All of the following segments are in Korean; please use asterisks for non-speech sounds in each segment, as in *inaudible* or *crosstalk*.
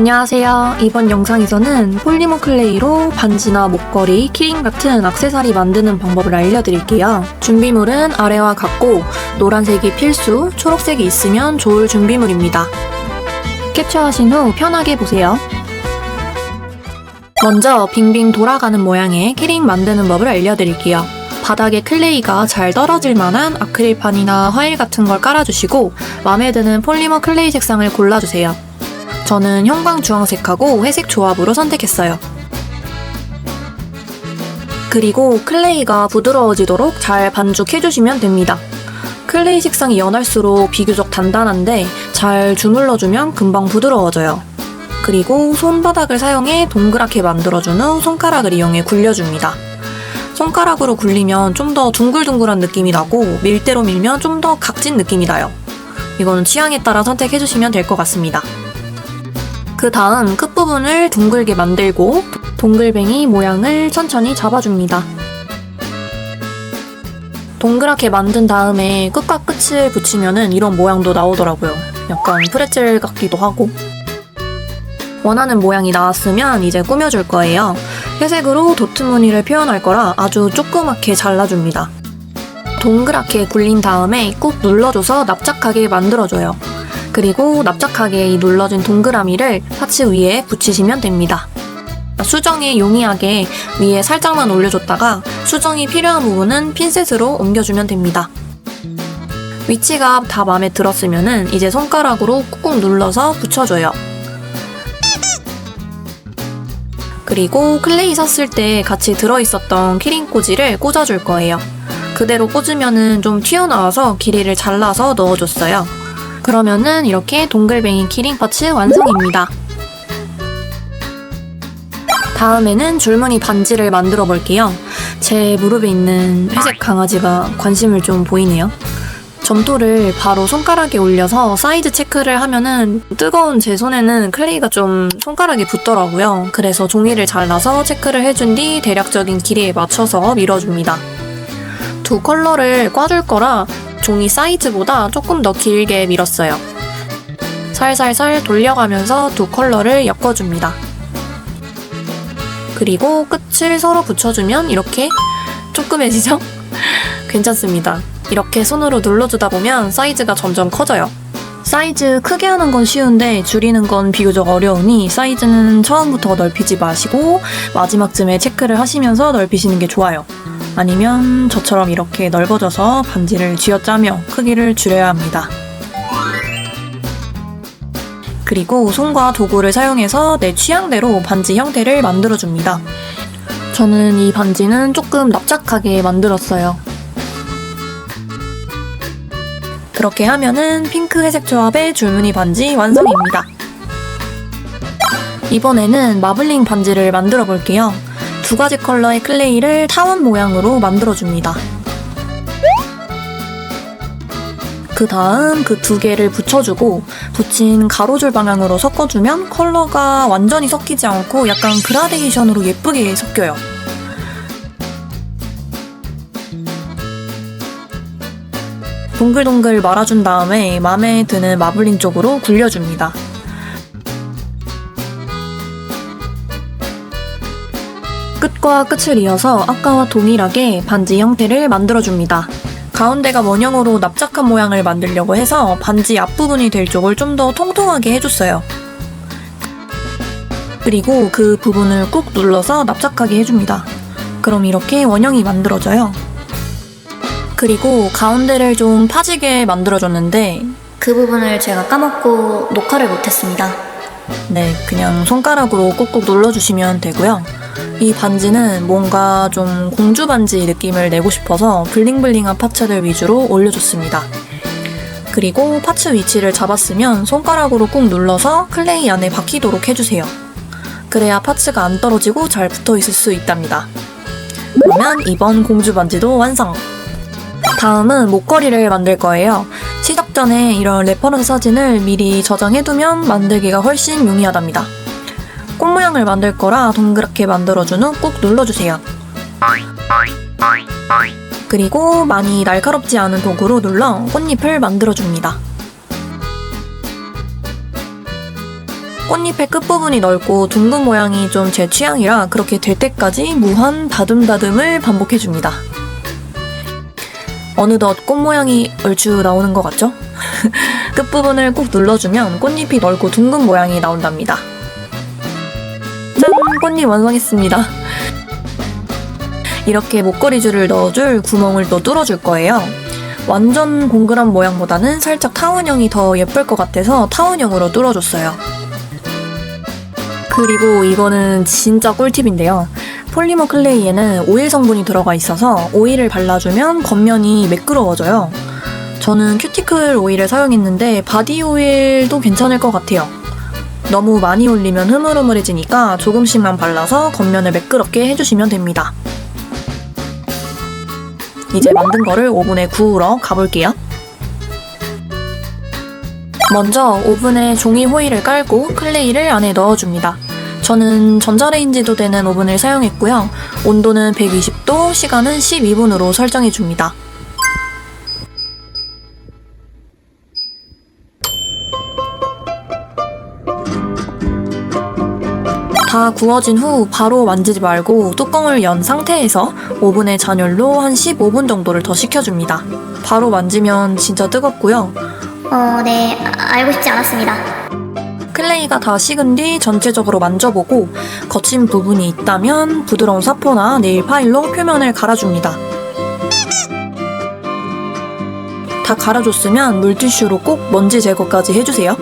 안녕하세요. 이번 영상에서는 폴리머 클레이로 반지나 목걸이, 키링 같은 악세사리 만드는 방법을 알려드릴게요. 준비물은 아래와 같고 노란색이 필수, 초록색이 있으면 좋을 준비물입니다. 캡처하신 후 편하게 보세요. 먼저 빙빙 돌아가는 모양의 키링 만드는 법을 알려드릴게요. 바닥에 클레이가 잘 떨어질 만한 아크릴판이나 화일 같은 걸 깔아주시고 마음에 드는 폴리머 클레이 색상을 골라주세요. 저는 형광 주황색하고 회색 조합으로 선택했어요. 그리고 클레이가 부드러워지도록 잘 반죽해주시면 됩니다. 클레이 색상이 연할수록 비교적 단단한데 잘 주물러주면 금방 부드러워져요. 그리고 손바닥을 사용해 동그랗게 만들어준 후 손가락을 이용해 굴려줍니다. 손가락으로 굴리면 좀 더 둥글둥글한 느낌이 나고 밀대로 밀면 좀 더 각진 느낌이 나요. 이거는 취향에 따라 선택해주시면 될 것 같습니다. 그 다음 끝부분을 둥글게 만들고 동글뱅이 모양을 천천히 잡아줍니다. 동그랗게 만든 다음에 끝과 끝을 붙이면은 이런 모양도 나오더라고요. 약간 프레첼 같기도 하고. 원하는 모양이 나왔으면 이제 꾸며줄 거예요. 회색으로 도트 무늬를 표현할 거라 아주 조그맣게 잘라줍니다. 동그랗게 굴린 다음에 꾹 눌러줘서 납작하게 만들어줘요. 그리고 납작하게 이 눌러진 동그라미를 파츠 위에 붙이시면 됩니다. 수정에 용이하게 위에 살짝만 올려줬다가 수정이 필요한 부분은 핀셋으로 옮겨주면 됩니다. 위치가 다 마음에 들었으면 이제 손가락으로 꾹꾹 눌러서 붙여줘요. 그리고 클레이 샀을 때 같이 들어있었던 키링 꽂이를 꽂아줄 거예요. 그대로 꽂으면 좀 튀어나와서 길이를 잘라서 넣어줬어요. 그러면은 이렇게 동글뱅이 키링 파츠 완성입니다. 다음에는 줄무늬 반지를 만들어 볼게요. 제 무릎에 있는 회색 강아지가 관심을 좀 보이네요. 점토를 바로 손가락에 올려서 사이즈 체크를 하면은 뜨거운 제 손에는 클레이가 좀 손가락에 붙더라고요. 그래서 종이를 잘라서 체크를 해준 뒤 대략적인 길이에 맞춰서 밀어줍니다. 두 컬러를 꽈줄 거라 종이 사이즈보다 조금 더 길게 밀었어요. 살살살 돌려가면서 두 컬러를 엮어줍니다. 그리고 끝을 서로 붙여주면 이렇게 조그매지죠? *laughs* 괜찮습니다. 이렇게 손으로 눌러주다 보면 사이즈가 점점 커져요. 사이즈 크게 하는 건 쉬운데 줄이는 건 비교적 어려우니 사이즈는 처음부터 넓히지 마시고 마지막쯤에 체크를 하시면서 넓히시는 게 좋아요. 아니면 저처럼 이렇게 넓어져서 반지를 쥐어짜며 크기를 줄여야 합니다. 그리고 손과 도구를 사용해서 내 취향대로 반지 형태를 만들어줍니다. 저는 이 반지는 조금 납작하게 만들었어요. 그렇게 하면은 핑크 회색 조합의 줄무늬 반지 완성입니다. 이번에는 마블링 반지를 만들어 볼게요. 두 가지 컬러의 클레이를 타원 모양으로 만들어줍니다. 그 다음 그 두 개를 붙여주고 붙인 가로줄 방향으로 섞어주면 컬러가 완전히 섞이지 않고 약간 그라데이션으로 예쁘게 섞여요. 동글동글 말아준 다음에 마음에 드는 마블링 쪽으로 굴려줍니다. 끝과 끝을 이어서 아까와 동일하게 반지 형태를 만들어줍니다. 가운데가 원형으로 납작한 모양을 만들려고 해서 반지 앞부분이 될 쪽을 좀 더 통통하게 해줬어요. 그리고 그 부분을 꾹 눌러서 납작하게 해줍니다. 그럼 이렇게 원형이 만들어져요. 그리고 가운데를 좀 파지게 만들어줬는데 그 부분을 제가 까먹고 녹화를 못했습니다. 네, 그냥 손가락으로 꾹꾹 눌러주시면 되고요. 이 반지는 뭔가 좀 공주 반지 느낌을 내고 싶어서 블링블링한 파츠들 위주로 올려줬습니다. 그리고 파츠 위치를 잡았으면 손가락으로 꾹 눌러서 클레이 안에 박히도록 해주세요. 그래야 파츠가 안 떨어지고 잘 붙어 있을 수 있답니다. 그러면 이번 공주 반지도 완성! 다음은 목걸이를 만들 거예요. 시작 전에 이런 레퍼런스 사진을 미리 저장해두면 만들기가 훨씬 용이하답니다. 꽃 모양을 만들 거라 동그랗게 만들어준 후 꾹 눌러주세요. 그리고 많이 날카롭지 않은 도구로 눌러 꽃잎을 만들어줍니다. 꽃잎의 끝부분이 넓고 둥근 모양이 좀 제 취향이라 그렇게 될 때까지 무한 다듬다듬을 반복해줍니다. 어느덧 꽃 모양이 얼추 나오는 것 같죠? *laughs* 끝부분을 꾹 눌러주면 꽃잎이 넓고 둥근 모양이 나온답니다. 짠! 꽃잎 완성했습니다. 이렇게 목걸이 줄을 넣어줄 구멍을 또 뚫어줄 거예요. 완전 동그란 모양보다는 살짝 타원형이 더 예쁠 것 같아서 타원형으로 뚫어줬어요. 그리고 이거는 진짜 꿀팁인데요. 폴리머 클레이에는 오일 성분이 들어가 있어서 오일을 발라주면 겉면이 매끄러워져요. 저는 큐티클 오일을 사용했는데 바디 오일도 괜찮을 것 같아요. 너무 많이 올리면 흐물흐물해지니까 조금씩만 발라서 겉면을 매끄럽게 해주시면 됩니다. 이제 만든 거를 오븐에 구우러 가볼게요. 먼저 오븐에 종이 호일을 깔고 클레이를 안에 넣어줍니다. 저는 전자레인지도 되는 오븐을 사용했고요. 온도는 120도, 시간은 12분으로 설정해 줍니다. 다 구워진 후 바로 만지지 말고 뚜껑을 연 상태에서 오븐에 잔열로 한 15분 정도를 더 식혀줍니다. 바로 만지면 진짜 뜨겁고요. 어, 네, 아- 알고 싶지 않았습니다. 클레이가 다 식은 뒤 전체적으로 만져보고 거친 부분이 있다면 부드러운 사포나 네일 파일로 표면을 갈아줍니다. 다 갈아줬으면 물티슈로 꼭 먼지 제거까지 해주세요.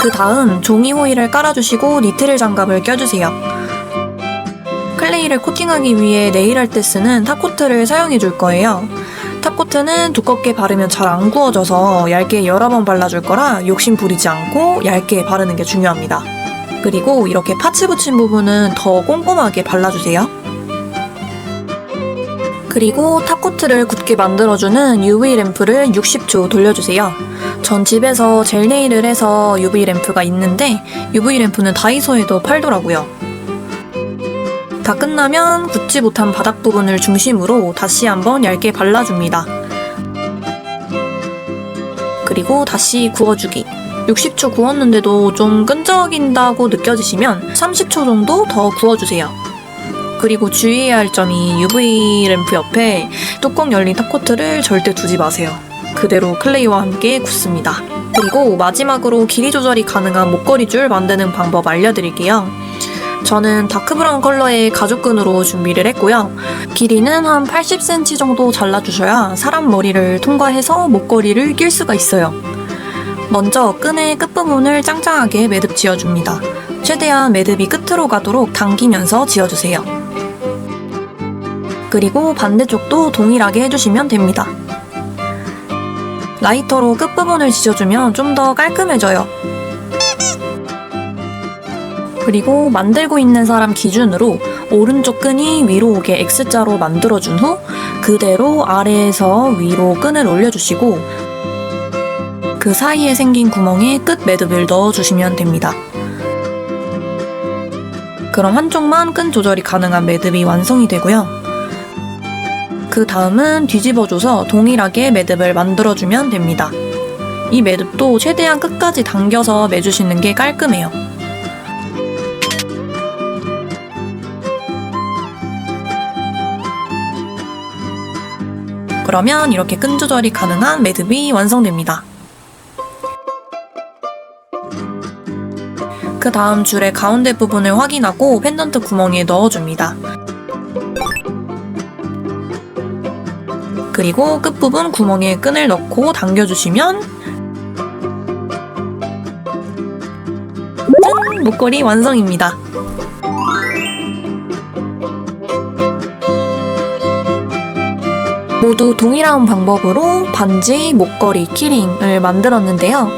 그 다음 종이 호일을 깔아주시고 니트릴 장갑을 껴주세요. 클레이를 코팅하기 위해 네일할 때 쓰는 탑코트를 사용해 줄 거예요. 탑코트는 두껍게 바르면 잘 안 구워져서 얇게 여러 번 발라줄 거라 욕심 부리지 않고 얇게 바르는 게 중요합니다. 그리고 이렇게 파츠 붙인 부분은 더 꼼꼼하게 발라주세요. 그리고 탑코트를 굳게 만들어주는 UV 램프를 60초 돌려주세요. 전 집에서 젤 네일을 해서 UV 램프가 있는데 UV 램프는 다이소에도 팔더라고요. 다 끝나면 굳지 못한 바닥 부분을 중심으로 다시 한번 얇게 발라줍니다. 그리고 다시 구워주기. 60초 구웠는데도 좀 끈적인다고 느껴지시면 30초 정도 더 구워주세요. 그리고 주의해야 할 점이 UV 램프 옆에 뚜껑 열린 탑코트를 절대 두지 마세요. 그대로 클레이와 함께 굳습니다. 그리고 마지막으로 길이 조절이 가능한 목걸이 줄 만드는 방법 알려드릴게요. 저는 다크브라운 컬러의 가죽끈으로 준비를 했고요. 길이는 한 80cm 정도 잘라주셔야 사람 머리를 통과해서 목걸이를 낄 수가 있어요. 먼저 끈의 끝부분을 짱짱하게 매듭 지어줍니다. 최대한 매듭이 끝으로 가도록 당기면서 지어주세요. 그리고 반대쪽도 동일하게 해주시면 됩니다. 라이터로 끝부분을 지져주면 좀 더 깔끔해져요. 그리고 만들고 있는 사람 기준으로 오른쪽 끈이 위로 오게 X자로 만들어준 후 그대로 아래에서 위로 끈을 올려주시고 그 사이에 생긴 구멍에 끝 매듭을 넣어주시면 됩니다. 그럼 한쪽만 끈 조절이 가능한 매듭이 완성이 되고요. 그 다음은 뒤집어줘서 동일하게 매듭을 만들어주면 됩니다. 이 매듭도 최대한 끝까지 당겨서 매주시는 게 깔끔해요. 그러면 이렇게 끈 조절이 가능한 매듭이 완성됩니다. 그 다음 줄의 가운데 부분을 확인하고 펜던트 구멍에 넣어줍니다. 그리고 끝부분 구멍에 끈을 넣고 당겨주시면 짠! 목걸이 완성입니다. 모두 동일한 방법으로 반지, 목걸이, 키링을 만들었는데요.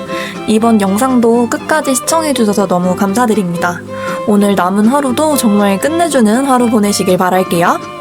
이번 영상도 끝까지 시청해주셔서 너무 감사드립니다. 오늘 남은 하루도 정말 끝내주는 하루 보내시길 바랄게요.